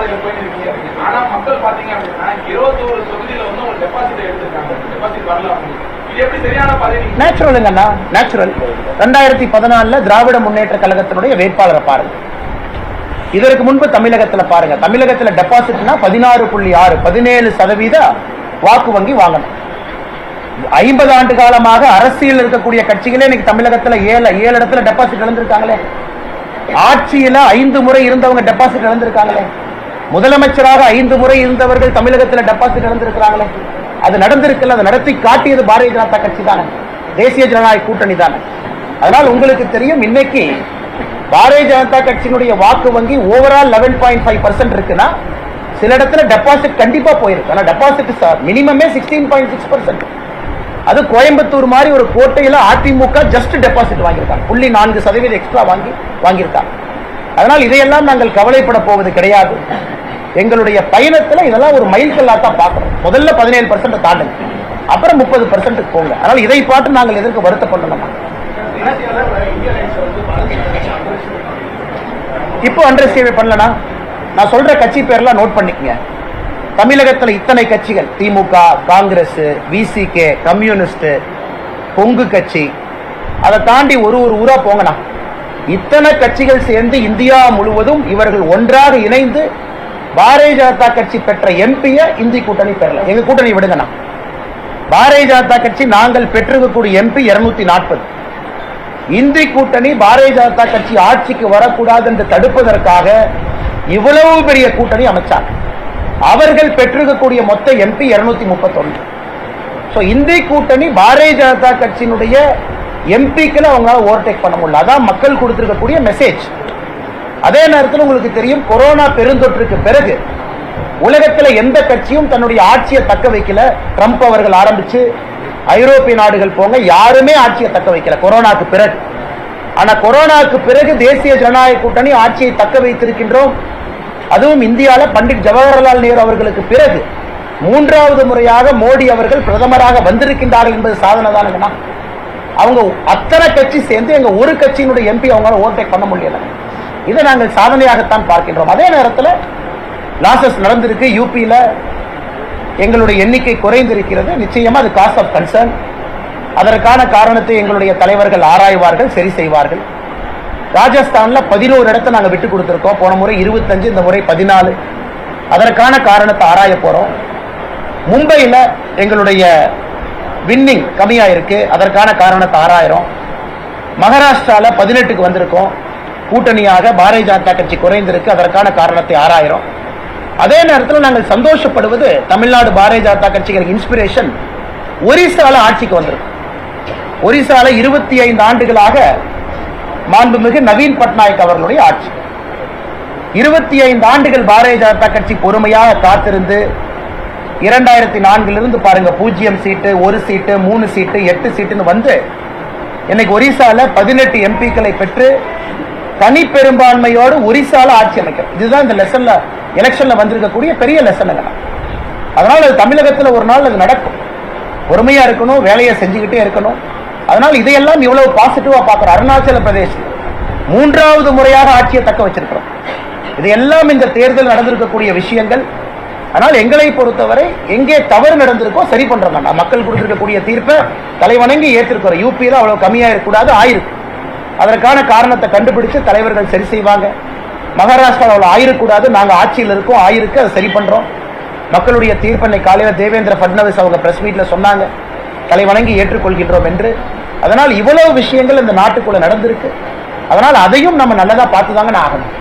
பாதையில போயிட்டு இருக்கீங்க ஆனா மக்கள் பாத்தீங்க அப்படின்னா இருபத்தோரு தொகுதியில வந்து ஒரு டெபாசிட் எடுத்திருக்காங்க. டெபாசிட் வரல நேச்சுரலுங்கண்ணா நேச்சுரல் ரெண்டாயிரத்தி பதினாலுல திராவிட முன்னேற்ற கழகத்தினுடைய வேட்பாளரை பாருங்க. இதற்கு முன்பு தமிழகத்துல பாருங்க. தமிழகத்துல டெபாசிட்னா பதினாறு புள்ளி ஆறு பதினேழு சதவீத வாக்கு வங்கி வாங்கணும். ஐம்பது ஆண்டு காலமாக அரசியல் இருக்கக்கூடிய கட்சிகளே இன்னைக்கு தமிழகத்துல ஏழு ஏழு இடத்துல டெபாசிட் இழந்திருக்காங்களே. ஆட்சியில ஐந்து முறை இருந்தவங்க டெபாசிட் இழந்திருக்காங்களே. முதலமைச்சராக ஐந்து முறை இருந்தவர்கள் தமிழகத்தில் டெபாசிட் நடந்திருக்கிறாங்களே. அது நடந்திருக்கல அதை நடத்தி காட்டியது பாரதிய ஜனதா கட்சி தானே. தேசிய ஜனநாயக கூட்டணி தானே. அதனால் உங்களுக்கு தெரியும் இன்னைக்கு பாரதிய ஜனதா கட்சியினுடைய வாக்கு வங்கி overall eleven point five percent இருக்குன்னா சில இடத்துல டெபாசிட் கண்டிப்பா போயிருக்கு. ஆனால் டெபாசிட் மினிமமே சிக்ஸ்டீன் பாயிண்ட் சிக்ஸ் பர்சன்ட் அது கோயம்புத்தூர் மாதிரி ஒரு கோட்டையில் அதிமுக ஜஸ்ட் டெபாசிட் வாங்கியிருக்காங்க. புள்ளி நான்கு சதவீதம் எக்ஸ்ட்ரா வாங்கி வாங்கியிருக்காங்க. அதனால் இதையெல்லாம் நாங்கள் கவலைப்பட போவது கிடையாது. எங்களுடைய பயணத்துல இதெல்லாம் ஒரு மைல் தான் பார்க்கணும். முதல்ல பதினேழு பர்சன்ட் தாண்டுங்க. அப்புறம் முப்பது பர்சன்ட் போங்க. அதனால் இதை பார்த்து நாங்கள் எதற்கு வருத்தப்படணுமா? பண்ணணுமா இப்போ அண்டர் சேவை பண்ணலனா? நான் சொல்ற கட்சி பேர்லாம் நோட் பண்ணிக்கங்க. தமிழகத்தில் இத்தனை கட்சிகள்? திமுக காங்கிரஸ் விசிகே கம்யூனிஸ்ட் பொங்கு கட்சி. அதை தாண்டி ஒரு ஒரு ஊரா போங்கண்ணா. இத்தனை கட்சிகள் சேர்ந்து இந்தியா முழுவதும் இவர்கள் ஒன்றாக இணைந்து பாரதிய ஜனதா கட்சி பெற்ற எம்பிய இந்தி கூட்டணி பெறல. எங்க கூட்டணி விடுங்கண்ணா. பாரதிய ஜனதா கட்சி நாங்கள் பெற்றிருக்கக்கூடிய எம்பி இருநூத்தி நாற்பது. இந்தி கூட்டணி பாரதிய ஜனதா கட்சி ஆட்சிக்கு வரக்கூடாது என்று தடுப்பதற்காக இவ்வளவு பெரிய கூட்டணி அமைச்சார் அவர்கள் பெற்றிருக்கக்கூடிய மொத்த எம்பி இருநூத்தி முப்பத்தொன்னு. ஸோ இந்தி கூட்டணி பாரதிய ஜனதா கட்சியினுடைய எம்பிக்களை அவங்களால ஓவர்டேக் பண்ண முடியல. அதான் மக்கள் கொடுத்திருக்கக்கூடிய மெசேஜ் அதே நேரத்தில் உங்களுக்கு தெரியும் கொரோனா பெருந்தொற்றுக்கு பிறகு உலகத்தில் எந்த கட்சியும் தன்னுடைய ஆட்சியை தக்க வைக்கல. ட்ரம்ப் அவர்கள் ஆரம்பிச்சு ஐரோப்பிய நாடுகள் போங்க யாருமே ஆட்சியை தக்க வைக்கல கொரோனாக்கு பிறகு. ஆனா கொரோனாக்கு பிறகு தேசிய ஜனநாயக கூட்டணி ஆட்சியை தக்க வைத்திருக்கின்றோம். அதுவும் இந்தியாவில் பண்டிட் ஜவஹர்லால் நேரு அவர்களுக்கு பிறகு. மூன்றாவது முறையாக மோடி அவர்கள் பிரதமராக வந்திருக்கின்றார்கள் என்பது சாதனை தானுங்கண்ணா அவங்க அத்தனை கட்சி சேர்ந்து எங்க ஒரு கட்சியினுடைய எம்பி அவங்களால ஓவர்டேக் பண்ண முடியலை. இதை நாங்கள் சாதனையாகத்தான் பார்க்கின்றோம். அதே நேரத்தில் லாசஸ் நடந்திருக்கு. யூபியில் எங்களுடைய எண்ணிக்கை குறைந்திருக்கிறது. நிச்சயமாக அது காஸ் ஆஃப் கன்சர்ன் அதற்கான காரணத்தை எங்களுடைய தலைவர்கள் ஆராய்வார்கள் சரி செய்வார்கள். ராஜஸ்தானில் பதினோரு இடத்தை நாங்கள் விட்டு கொடுத்துருக்கோம். போன முறை இருபத்தஞ்சு இந்த முறை பதினாலு. அதற்கான காரணத்தை ஆராய போகிறோம் மும்பையில் எங்களுடைய வின்னிங் கம்மியாக இருக்குது அதற்கான காரணத்தை ஆராயிரம் மகாராஷ்டிராவில் பதினெட்டுக்கு வந்திருக்கோம். கூட்டணியாக பாரதிய ஜனதா கட்சி குறைந்திருக்கு. அதற்கான காரணத்தை ஆராயிரம் அதே நேரத்தில் நாங்கள் சந்தோஷப்படுவது தமிழ்நாடு பாரதிய ஜனதா கட்சிகளுக்கு இன்ஸ்பிரேஷன் ஒரிசால ஆட்சிக்கு வந்திருக்கு. ஒரிசால இருபத்தி ஐந்து ஆண்டுகளாக மாண்புமிகு நவீன் பட்நாயக் அவர்களுடைய ஆட்சி. இருபத்தி ஐந்து ஆண்டுகள் பாரதிய ஜனதா கட்சி பொறுமையாக காத்திருந்து இரண்டாயிரத்தி நான்கிலிருந்து பாருங்க பூஜ்ஜியம் சீட்டு ஒரு சீட்டு மூணு சீட்டு எட்டு சீட்டுன்னு வந்து இன்னைக்கு ஒரிசால பதினெட்டு எம்பிக்களை பெற்று தனி பெரும்பான்மையோடு ஒரிசால ஆட்சி அமைக்கும் இதுதான் இந்த லெசன்ல எலெக்ஷன்ல வந்திருக்கக்கூடிய பெரிய லெசனுங்க அதனால அது தமிழகத்தில் ஒரு நாள் அது நடக்கும். பொறுமையா இருக்கணும் வேலையை செஞ்சுக்கிட்டே இருக்கணும். அதனால் இதையெல்லாம் இவ்வளவு பாசிட்டிவா பார்க்குற அருணாச்சல பிரதேசம் மூன்றாவது முறையாக ஆட்சியை தக்க வச்சிருக்கிறோம். இது எல்லாம் இந்த தேர்தல் நடந்திருக்கக்கூடிய விஷயங்கள். ஆனால் எங்களை பொறுத்தவரை எங்கே தவறு நடந்திருக்கோ சரி பண்றோம் மக்கள் கொடுத்திருக்கக்கூடிய தீர்ப்பை தலைவணங்கி ஏற்றிருக்கிறோம். யூபியில் அவ்வளவு கம்மியாக இருக்கக்கூடாது ஆயிருக்கு அதற்கான காரணத்தை கண்டுபிடிச்சு தலைவர்கள் சரி செய்வாங்க. மகாராஷ்டிராவில் அவ்வளவு ஆயிருக்கூடாது. நாங்கள் ஆட்சியில் இருக்கோம். ஆயிருக்கு அதை சரி பண்ணுறோம் மக்களுடைய தீர்ப்பனை காலையில் தேவேந்திர பட்னவிஸ் அவங்க பிரஸ் மீட்டில் சொன்னாங்க. தலை வணங்கி ஏற்றுக்கொள்கின்றோம் என்று. அதனால் இவ்வளவு விஷயங்கள் இந்த நாட்டுக்குள்ளே நடந்திருக்கு. அதனால் அதையும் நம்ம நல்லதாக பார்த்து தாங்க நான் ஆகணும்.